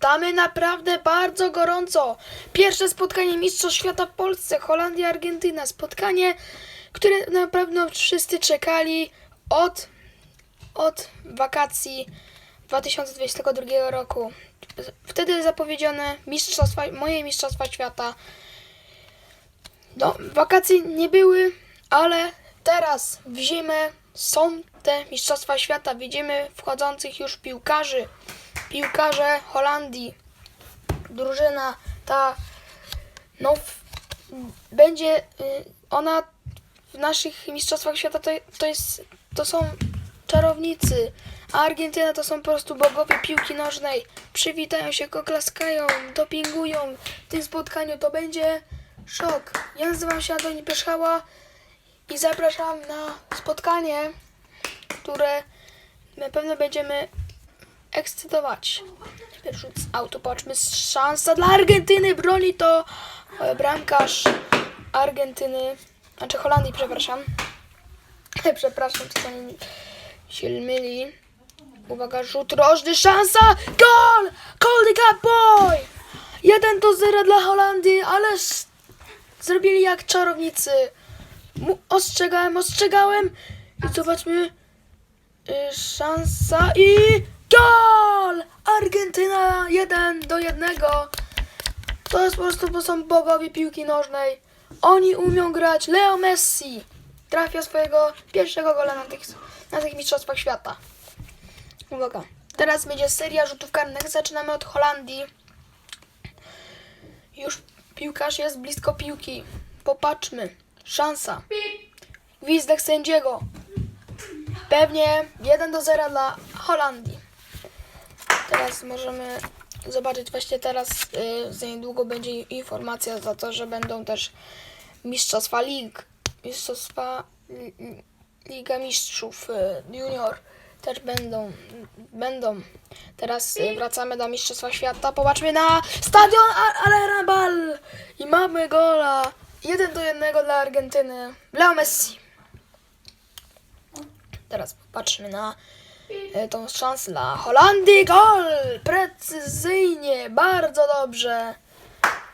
Witamy naprawdę bardzo gorąco. Pierwsze spotkanie Mistrzostw Świata w Polsce, Holandia, Argentyna. Spotkanie, które na pewno wszyscy czekali od, od wakacji 2022 roku. Wtedy zapowiedziane mistrzostwa, moje Mistrzostwa Świata. No, wakacje nie były, ale teraz w zimę są te Mistrzostwa Świata. Widzimy wchodzących już piłkarzy. Piłkarze Holandii. Drużyna ta no w, będzie y, ona w naszych Mistrzostwach Świata to, to jest to są czarownicy, a Argentyna to są po prostu bogowie piłki nożnej. Przywitają się, koklaskają, dopingują. W tym spotkaniu to będzie szok. Ja nazywam się Antoni Pyszchała i zapraszam na spotkanie, które na pewno będziemy ekscytować. Najpierw rzut z auto, patrzmy, szansa dla Argentyny, broni to e, bramkarz Argentyny, znaczy Holandii, przepraszam. przepraszam, czasami mi się myli. Uwaga, rzut rożny, szansa, gol! Goldy Cup Boy! 1 do 0 dla Holandii, ależ zrobili jak czarownicy. Mu- ostrzegałem, ostrzegałem i zobaczmy, Y, szansa i gol! Argentyna 1 do 1. To jest po prostu, to są bogowie piłki nożnej. Oni umią grać. Leo Messi trafia swojego pierwszego gola na tych, na tych mistrzostwach świata. Uwaga. Teraz będzie seria rzutów karnych. Zaczynamy od Holandii. Już piłkarz jest blisko piłki. Popatrzmy. Szansa. Gwizdek sędziego. Pewnie 1 do 0 dla Holandii. Teraz możemy zobaczyć, właśnie teraz y, za niedługo będzie informacja za to, że będą też mistrzostwa lig, mistrzostwa li, li- Liga Mistrzów y, Junior też będą, będą. Teraz y, wracamy do Mistrzostwa Świata. Popatrzmy na stadion A- Arena Ball i mamy gola. 1 do 1 dla Argentyny. Leo Messi. Teraz popatrzmy na tą szansę dla Holandii. Gol! Precyzyjnie, bardzo dobrze.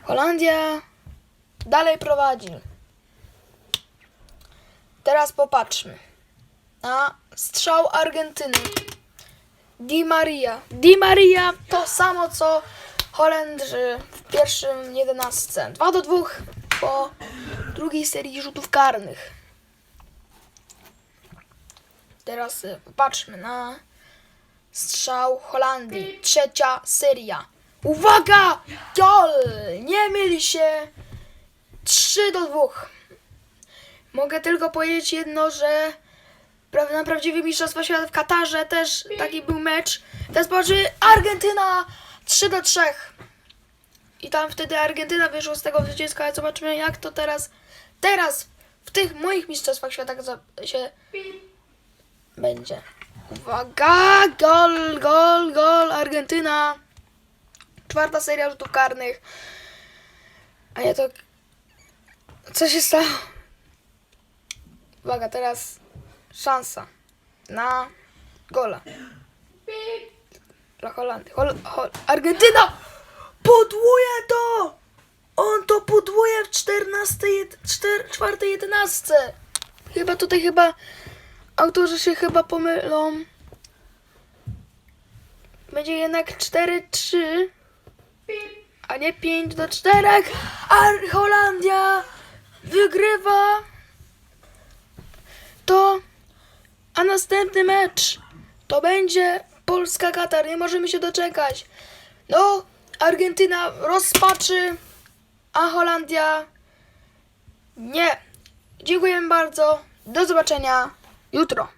Holandia dalej prowadzi. Teraz popatrzmy na strzał Argentyny. Di Maria. Di Maria to samo co Holendrzy w pierwszym 11. 2 do 2 po drugiej serii rzutów karnych. Teraz y, popatrzmy na strzał Holandii. Trzecia seria. Uwaga! Gol! Nie myli się. 3 do 2. Mogę tylko powiedzieć jedno, że na prawdziwych mistrzostwach świata w Katarze też taki był mecz. Teraz popatrzmy Argentyna 3 do 3. I tam wtedy Argentyna wyszła z tego zwycięska, ale zobaczymy jak to teraz, teraz w tych moich mistrzostwach świata się będzie. Uwaga! Gol, gol, gol! Argentyna! Czwarta seria rzutów karnych. A ja to... Co się stało? Uwaga, teraz szansa na gola. Dla Holandii. Hol, hol, Argentyna! Podwóje to! On to podwóje w 14, jed, 4, 4, 11. Chyba tutaj chyba autorzy się chyba pomylą. Będzie jednak 4-3, a nie 5 do 4. A Holandia wygrywa. To, a następny mecz to będzie Polska-Katar. Nie możemy się doczekać. No, Argentyna rozpaczy, a Holandia nie. Dziękujemy bardzo. Do zobaczenia Jutro.